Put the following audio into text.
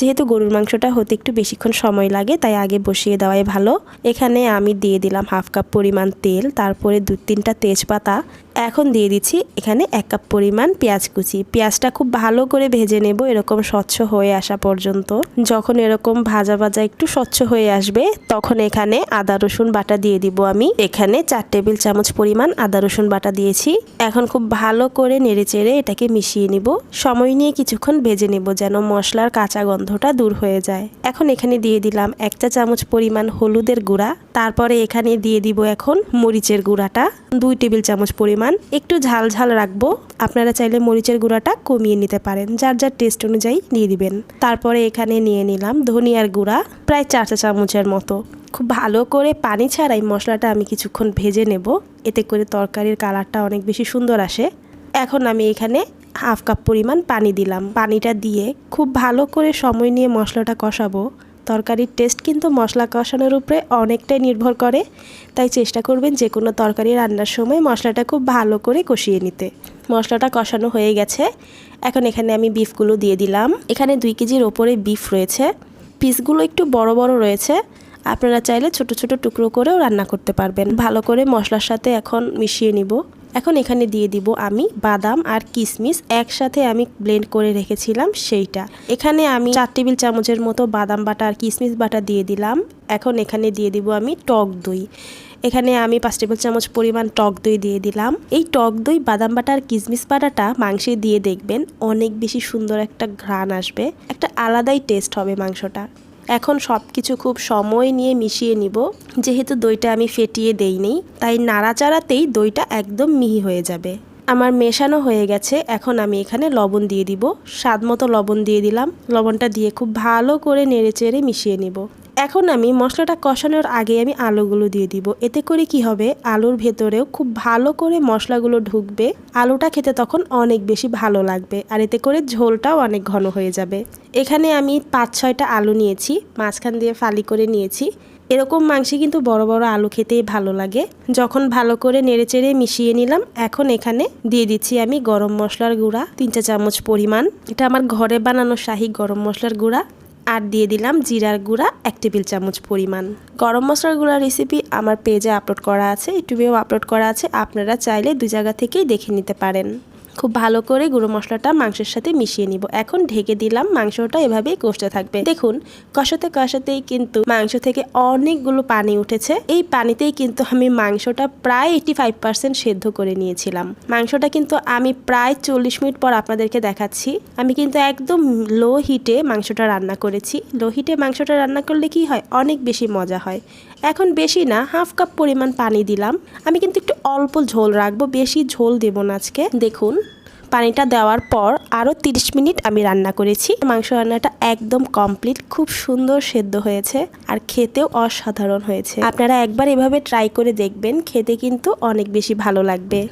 যেহেতু গরুর মাংসটা হতে একটু বেশিক্ষণ সময় লাগে, তাই আগে বসিয়ে দেওয়াই ভালো। এখানে আমি দিয়ে দিলাম হাফ কাপ পরিমাণ তেল, তারপরে দু তিনটা তেজপাতা এখন দিয়ে দিচ্ছি এখানে এক কাপ পরিমাণ পেঁয়াজ কুচি। পেঁয়াজটা খুব ভালো করে ভেজে নেব এরকম স্বচ্ছ হয়ে আসা পর্যন্ত। যখন এরকম ভাজা ভাজা একটু স্বচ্ছ হয়ে আসবে, তখন এখানে আদা, রসুন বাটা দিয়ে দিব আমি। এখানে চার টেবিল চামচ পরিমাণ আদা, রসুন বাটা দিয়েছি। এখন খুব ভালো করে নেড়ে চেড়ে এটাকে মিশিয়ে নিব। সময় নিয়ে কিছুক্ষণ ভেজে নেব যেন মশলার কাঁচা গন্ধটা দূর হয়ে যায়। এখন এখানে দিয়ে দিলাম এক চা চামচ পরিমাণ হলুদের গুঁড়া। তারপরে এখানে দিয়ে দিব এখন মরিচের গুঁড়াটা। দুই টেবিল চামচ পরিমাণ। একটু ঝাল ঝাল রাখব। আপনারা চাইলে মরিচের গুঁড়াটা কমিয়ে নিতে পারেন। যার যার টেস্ট অনুযায়ী দিয়ে দিবেন। তারপরে এখানে নিয়ে নিলাম ধনিয়ার গুঁড়া, প্রায় চার চা চামচের মতো। খুব ভালো করে পানি ছাড়াই মশলাটা আমি কিছুক্ষণ ভেজে নেব। এতে করে তরকারির কালারটা অনেক বেশি সুন্দর আসে। এখন আমি এখানে হাফ কাপ পরিমাণ পানি দিলাম। পানিটা দিয়ে খুব ভালো করে সময় নিয়ে মশলাটা কষাবো। তরকারির টেস্ট কিন্তু মশলা কষানোর উপরে অনেকটাই নির্ভর করে। তাই চেষ্টা করবেন যে কোনো তরকারি রান্নার সময় মশলাটা খুব ভালো করে কষিয়ে নিতে। মশলাটা কষানো হয়ে গেছে। এখন এখানে আমি বিফগুলো দিয়ে দিলাম। এখানে দুই কেজির ওপরে বিফ রয়েছে। পিসগুলো একটু বড় বড় রয়েছে। আপনারা চাইলে ছোট ছোট টুকরো করেও রান্না করতে পারবেন। ভালো করে মশলার সাথে এখন মিশিয়ে নিব। এখন এখানে দিয়ে দিব আমি বাদাম আর কিশমিশ একসাথে আমি ব্লেন্ড করে রেখেছিলাম সেইটা। এখানে আমি চার টেবিল চামচের মতো বাদাম বাটা আর কিশমিশ বাটা দিয়ে দিলাম। এখন এখানে দিয়ে দিব আমি টক দই। এখানে আমি পাঁচ টেবিল চামচ পরিমাণ টক দই দিয়ে দিলাম। এই টক দই, বাদাম বাটা আর কিশমিশ বাটাটা মাংসে দিয়ে দেখবেন অনেক বেশি সুন্দর একটা ঘ্রাণ আসবে। একটা আলাদাই টেস্ট হবে মাংসটা। এখন সব কিছু খুব সময় নিয়ে মিশিয়ে নিব। যেহেতু দইটা আমি ফেটিয়ে দেইনি, তাই নাড়াচাড়াতেই দইটা একদম মিহি হয়ে যাবে। আমার মেশানো হয়ে গেছে, এখন আমি এখানে লবণ দিয়ে দিব। স্বাদ মতো লবণ দিয়ে দিলাম। লবণটা দিয়ে খুব ভালো করে নেড়ে চেড়ে মিশিয়ে নিব। এখন আমি মশলাটা কষানোর আগে আমি আলুগুলো দিয়ে দিব। এতে করে কি হবে? আলুর ভেতরেও খুব ভালো করে মশলাগুলো ঢুকবে। আলুটা খেতে তখন অনেক বেশি ভালো লাগবে আর এতে করে ঝোলটাও অনেক ঘন হয়ে যাবে। এখানে আমি পাঁচ, ছয়টা আলু নিয়েছি, মাঝখান দিয়ে ফালি করে নিয়েছি। এরকম মাংসে কিন্তু বড় বড় আলু খেতেই ভালো লাগে। যখন ভালো করে নেড়েচেড়ে মিশিয়ে নিলাম, এখন এখানে দিয়ে দিচ্ছি আমি গরম মশলার গুঁড়া, তিন চামচ পরিমাণ। এটা আমার ঘরে বানানো শাহি গরম মশলার গুঁড়া। আর দিয়ে দিলাম জিরার গুঁড়া এক টেবিল চামচ পরিমাণ। গরম মশলার গুঁড়া রেসিপি আমার পেজে আপলোড করা আছে। ইউটিউবেও আপলোড করা আছে। আপনারা চাইলে দুই জায়গা থেকেই দেখে নিতে পারেন। খুব ভালো করে গুঁড়ো মশলাটা মাংসের সাথে মিশিয়ে নিব। এখন ঢেকে দিলাম, মাংসটা এভাবেই কষতে থাকবে। দেখুন, কষাতে কষাতেই কিন্তু মাংস থেকে অনেকগুলো পানি উঠেছে। এই পানিতেই কিন্তু আমি মাংসটা প্রায় এইটি ফাইভ পার্সেন্ট সেদ্ধ করে নিয়েছিলাম। মাংসটা কিন্তু আমি প্রায় চল্লিশ মিনিট পর আপনাদেরকে দেখাচ্ছি। আমি কিন্তু একদম লো হিটে মাংসটা রান্না করেছি। লো হিটে মাংসটা রান্না করলে কি হয়? অনেক বেশি মজা হয়। এখন বেশি না, হাফ কাপ পরিমাণ পানি দিলাম। আমি কিন্তু একটু অল্প ঝোল রাখব, বেশি ঝোল দেবো না আজকে। দেখুন পানিটা দেওয়ার পর আরও 30 মিনিট আমি রান্না করেছি। মাংস রান্নাটা একদম কমপ্লিট খুব সুন্দর সেদ্ধ হয়েছে আর খেতেও অসাধারণ হয়েছে। আপনারা একবার এভাবে ট্রাই করে দেখবেন, খেতে কিন্তু অনেক বেশি ভালো লাগবে।